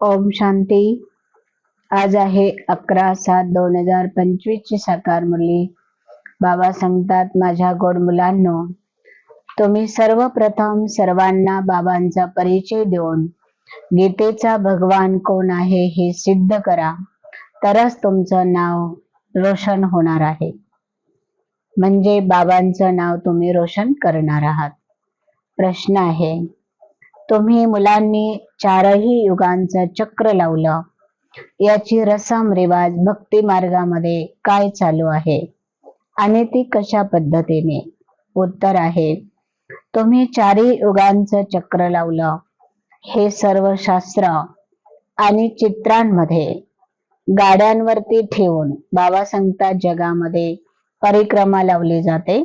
ओम शांती. आज आहे अकरा सात दोन हजार पंचवीस ची साकार मुली बाबा सांगतात माझ्या गोड मुलांनो तुम्ही सर्वप्रथम सर्वांना बाबांचा परिचय देऊन गीतेचा भगवान कोण आहे हे सिद्ध करा. तरच तुमचं नाव रोशन होणार आहे. म्हणजे बाबांचं नाव तुम्ही रोशन करणार आहात. प्रश्न आहे तुम्ही मुलांनी चारही युगांचं चक्र लावलं. याची रसम रिवाज भक्ती मार्गामध्ये काय चालू आहे? आणि ती कशा पद्धतीने? उत्तर आहे तुम्ही चारही युगांचं चक्र लावलं. हे सर्व शास्त्र आणि चित्रांमध्ये गाड्यांवरती ठेवून बाबा सांगतात जगामध्ये परिक्रमा लावली जाते.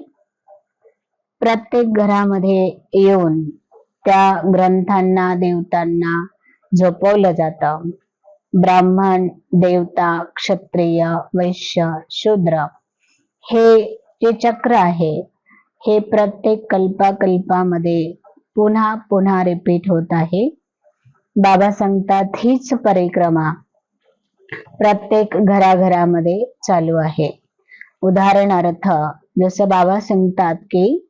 प्रत्येक घरामध्ये येऊन त्या ग्रंथांना देवतांना झोपवलं जातं. ब्राह्मण देवता क्षत्रिय वैश्य शूद्र हे जे चक्र आहे हे प्रत्येक कल्पाकल्पामध्ये पुन्हा पुन्हा रिपीट होत आहे. बाबा सांगतात हीच परिक्रमा प्रत्येक घराघरामध्ये चालू आहे. उदाहरणार्थ जसं बाबा सांगतात की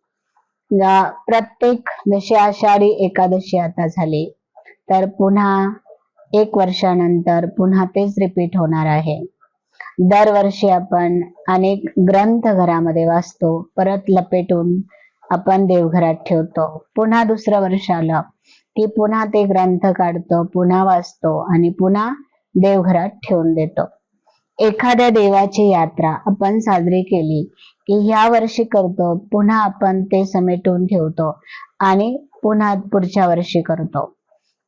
प्रत्येक जशी आषाढी एकादशी आता झाली. तर पुन्हा एक वर्षानंतर पुन्हा तेच रिपीट होणार आहे. दरवर्षी आपण अनेक ग्रंथ घरामध्ये वाचतो परत लपेटून आपण देवघरात ठेवतो. पुन्हा दुसरं वर्ष आलं की पुन्हा ते ग्रंथ काढतो पुन्हा वाचतो आणि पुन्हा देवघरात ठेवून देतो. एखाद्या देवाची यात्रा आपण साजरी केली की ह्या वर्षी करतो पुन्हा आपण ते समेटून ठेवतो आणि पुन्हा पुढच्या वर्षी करतो.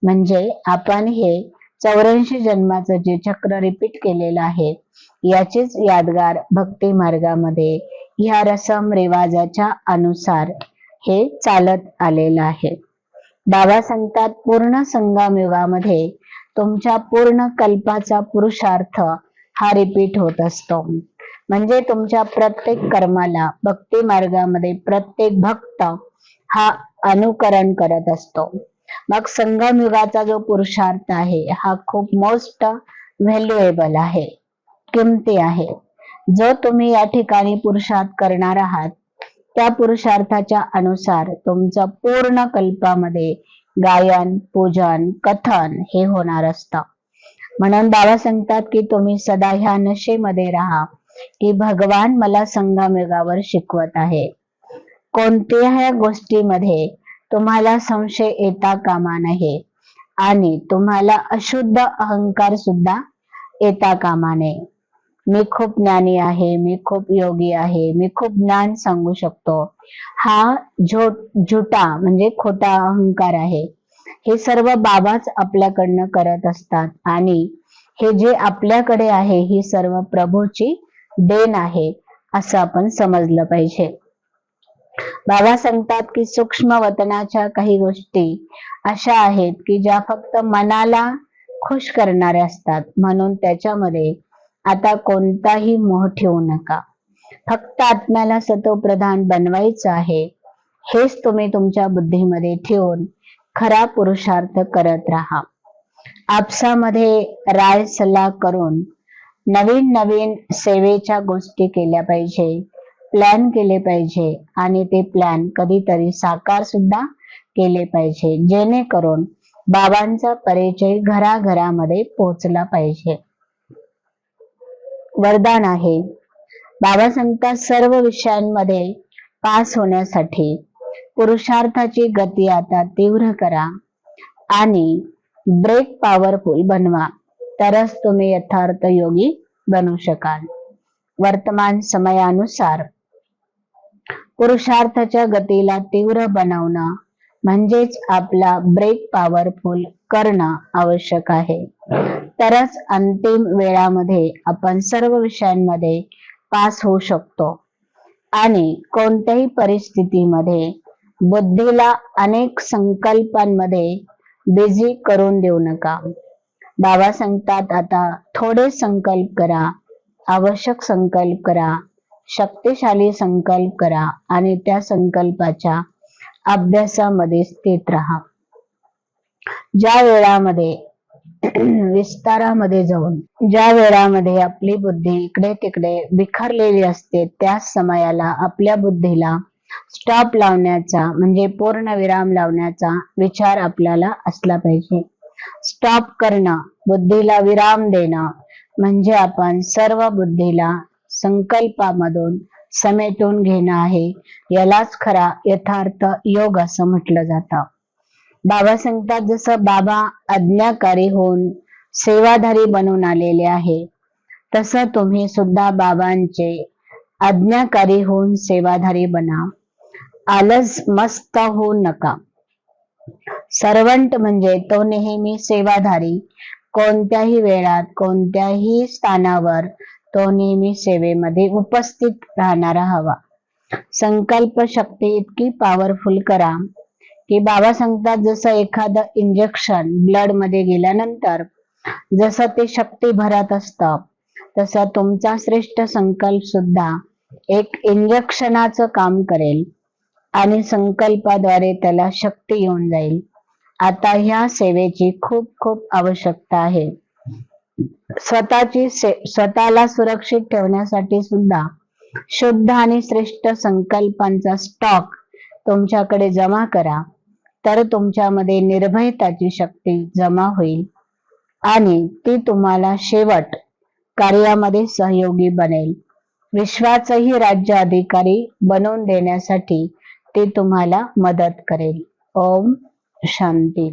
म्हणजे आपण हे चौऱ्याऐंशी जन्माचं जे चक्र रिपीट केलेलं आहे याचीच यादगार भक्ती मार्गामध्ये ह्या रसम रिवाजाच्या अनुसार हे चालत आलेलं आहे. बाबा सांगतात पूर्ण संगम युगामध्ये तुमच्या पूर्ण कल्पाचा पुरुषार्थ हा रिपीट होत असतो. म्हणजे तुमच्या प्रत्येक कर्माला भक्ती मार्गामध्ये प्रत्येक भक्त हा अनुकरण करत असतो. मग संगम युगाचा जो पुरुषार्थ आहे हा खूप मोस्ट व्हॅल्युएबल आहे किमती आहे. जो तुम्ही या ठिकाणी पुरुषार्थ करणार आहात त्या पुरुषार्थाच्या अनुसार तुमचं पूर्ण कल्पामध्ये गायन पूजन कथन हे होणार असतं. म्हणून बाबा सांगतात की तुम्ही सदा ह्या नशेमध्ये राहा की भगवान मला संगमयुगावर शिकवत आहे. कोणत्याही गोष्टीमध्ये तुम्हाला संशय येता कामा नये आणि तुम्हाला अशुद्ध अहंकार सुद्धा येता कामा नये. मी खूप ज्ञानी आहे मी खूप योगी आहे मी खूप ज्ञान सांगू शकतो. हा झो झुटा म्हणजे खोटा अहंकार आहे. हे सर्व बाबाच आपल्याकडनं करत असतात. आणि हे जे आपल्याकडे आहे ही सर्व प्रभूची देण आहे असं आपण समजलं पाहिजे. बाबा सांगतात की सूक्ष्म वतनाच्या काही गोष्टी अशा आहेत की ज्या फक्त मनाला खुश करणाऱ्या असतात. म्हणून त्याच्यामध्ये आता कोणताही मोह ठेवू नका. फक्त आत्म्याला सतोप्रधान बनवायचं आहे हेच तुम्ही तुमच्या बुद्धीमध्ये ठेवून खरा पुरुषार्थ करत राहा. आपसामध्ये राय सल्ला करून नवीन नवीन सेवेच्या गोष्टी केल्या पाहिजे प्लॅन केले पाहिजे आणि ते प्लॅन कधीतरी साकार सुद्धा केले पाहिजे जेणेकरून बाबांचा परिचय घराघरामध्ये पोहोचला पाहिजे. वरदान आहे. बाबा सांगतात सर्व विषयांमध्ये पास होण्यासाठी पुरुषार्थाची गती आता तीव्र करा आणि ब्रेक पॉवरफुल बनवा. तरच तुम्ही यथार्थ योगी बनू शकाल. वर्तमान समयानुसार. पुरुषार्थाच्या गतीला तीव्र बनवणं म्हणजेच आपला ब्रेक पॉवरफुल करणं आवश्यक आहे. तरच अंतिम वेळामध्ये आपण सर्व विषयांमध्ये पास होऊ शकतो. आणि कोणत्याही परिस्थितीमध्ये बुद्धीला अनेक संकल्पांमध्ये बिझी करून देऊ नका. बाबा सांगतात आता थोडे संकल्प करा आवश्यक संकल्प करा शक्तिशाली संकल्प करा आणि त्या संकल्पाच्या अभ्यासामध्ये स्थित राहा. ज्या वेळामध्ये विस्तारामध्ये जाऊन ज्या वेळामध्ये आपली बुद्धी इकडे तिकडे बिखरलेली असते त्या समयाला आपल्या बुद्धीला स्टॉप लावण्याचा म्हणजे पूर्ण विराम लावण्याचा विचार आपल्याला असला पाहिजे. स्टॉप करणं बुद्धीला विराम देणं म्हणजे आपण सर्व बुद्धीला संकल्पामधून समेटून घेणं आहे यालाच खरा यथार्थ योग असं म्हटलं जातं. बाबा सांगतात जसं बाबा आज्ञाकारी होऊन सेवाधारी बनून आलेले आहे तसं तुम्ही सुद्धा बाबांचे आज्ञाकारी होऊन सेवाधारी बना. आलस मस्त होऊ नका. सर्वंट म्हणजे तो नेहमी सेवाधारी. कोणत्याही वेळात कोणत्याही स्थानावर तो नेहमी सेवेमध्ये उपस्थित राहणारा हवा. संकल्प शक्ती इतकी पॉवरफुल करा की बाबा सांगतात जसं एखादं इंजेक्शन ब्लडमध्ये गेल्यानंतर जसं ते शक्ती भरत असतं तसं तुमचा श्रेष्ठ संकल्प सुद्धा एक इंजेक्शनाचं काम करेल. आणि संकल्पाद्वारे त्याला शक्ती येऊन जाईल. आता ह्या सेवेची खूप खूप आवश्यकता आहे. स्वतःची से स्वतःला सुरक्षित ठेवण्यासाठी सुद्धा शुद्ध आणि श्रेष्ठ संकल्पांचा स्टॉक तुमच्याकडे जमा करा. तर तुमच्यामध्ये निर्भयताची शक्ती जमा होईल आणि ती तुम्हाला शेवट कार्यामध्ये सहयोगी बनेल. विश्वाचंही राज्य अधिकारी बनवून देण्यासाठी ते तुम्हाला मदत करेल. ओम शांती.